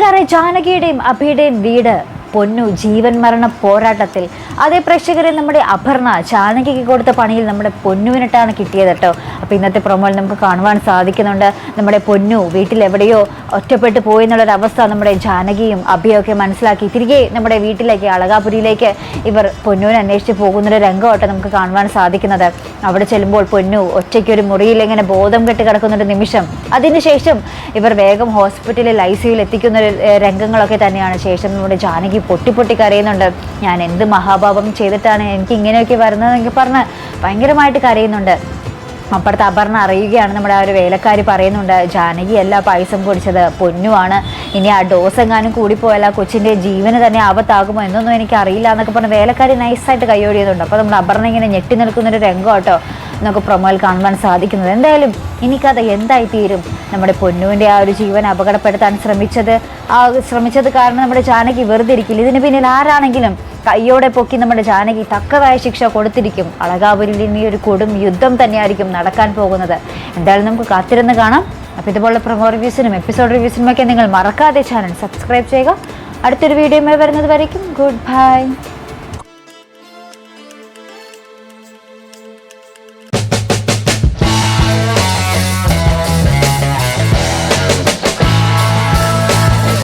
കൂട്ടുകാരെ ജാനകിയുടെയും അഭിയുടെയും വീട് പൊന്നു ജീവൻ മരണ പോരാട്ടത്തിൽ. അതേ പ്രേക്ഷകരെ നമ്മുടെ അപർണ ചാനകിക്ക് കൊടുത്ത പണിയിൽ നമ്മുടെ പൊന്നുവിനിട്ടാണ് കിട്ടിയത് കേട്ടോ. അപ്പോൾ ഇന്നത്തെ പ്രൊമോയിൽ നമുക്ക് കാണുവാൻ സാധിക്കുന്നുണ്ട് നമ്മുടെ പൊന്നു വീട്ടിൽ എവിടെയോ ഒറ്റപ്പെട്ടു പോയി എന്നുള്ളൊരവസ്ഥ നമ്മുടെ ജാനകിയും അഭിയൊക്കെ മനസ്സിലാക്കി. തിരികെ നമ്മുടെ വീട്ടിലേക്ക് അളകാപുരിയിലേക്ക് ഇവർ പൊന്നുവിനെ അന്വേഷിച്ച് പോകുന്നൊരു രംഗമായിട്ട് നമുക്ക് കാണുവാൻ സാധിക്കുന്നത്. അവിടെ ചെല്ലുമ്പോൾ പൊന്നു ഒറ്റയ്ക്ക് ഒരു മുറിയിൽ ഇങ്ങനെ ബോധം കെട്ടി കിടക്കുന്നൊരു നിമിഷം. അതിനുശേഷം ഇവർ വേഗം ഹോസ്പിറ്റലിൽ ഐ സിയുയിൽ എത്തിക്കുന്ന ഒരു രംഗങ്ങളൊക്കെ തന്നെയാണ്. ശേഷം നമ്മുടെ ജാനകി പൊട്ടി പൊട്ടി കരയുന്നുണ്ട്. ഞാൻ എന്ത് മഹാഭാപം ചെയ്തിട്ടാണ് എനിക്ക് ഇങ്ങനെയൊക്കെ വരുന്നതെന്നൊക്കെ പറഞ്ഞ് ഭയങ്കരമായിട്ട് കരയുന്നുണ്ട്. അപ്പുറത്ത് അപർണ അറിയുകയാണ് നമ്മുടെ ആ ഒരു വേലക്കാരി പറയുന്നുണ്ട് ജാനകി അല്ല പായസം കുടിച്ചത് പൊന്നുവാണ്. ഇനി ആ ഡോസ് എങ്ങാനും കൂടിപ്പോയാൽ ആ കൊച്ചിന്റെ ജീവന് തന്നെ ആപത്താകുമോ എന്നൊന്നും എനിക്ക് അറിയില്ല എന്നൊക്കെ പറഞ്ഞ് വേലക്കാരി നൈസായിട്ട് കൈയോടിയതുണ്ട് അപ്പോൾ നമ്മുടെ അപർണ ഇങ്ങനെ ഞെട്ടി നിൽക്കുന്നൊരു രംഗം കേട്ടോ നമുക്ക് പ്രൊമോയിൽ കാണുവാൻ സാധിക്കുന്നത്. എന്തായാലും കഥ എന്തായി തീരും നമ്മുടെ പൊന്നുവിന്റെ ആ ഒരു ജീവൻ അപകടപ്പെടുത്താൻ ശ്രമിച്ചത് ആ ശ്രമിച്ചത് കാരണം നമ്മുടെ ജാനകി വെറുതെ ഇരിക്കില്ല. ഇതിന് പിന്നിൽ ആരാണെങ്കിലും കയ്യോടെ പൊക്കി നമ്മുടെ ജാനകി തക്കതായ ശിക്ഷ കൊടുത്തിരിക്കും. അളകാപുരിൽ ഇനി ഒരു കൊടും യുദ്ധം തന്നെയായിരിക്കും നടക്കാൻ പോകുന്നത്. എന്തായാലും നമുക്ക് കാത്തിരുന്ന് കാണാം. അപ്പോൾ ഇതുപോലുള്ള പ്രൊമോ റിവ്യൂസിനും എപ്പിസോഡ് റിവ്യൂസിനുമൊക്കെ നിങ്ങൾ മറക്കാതെ ചാനൽ സബ്സ്ക്രൈബ് ചെയ്യുക. അടുത്തൊരു വീഡിയോയുമായി വരുന്നത് വരയ്ക്കും. Good bye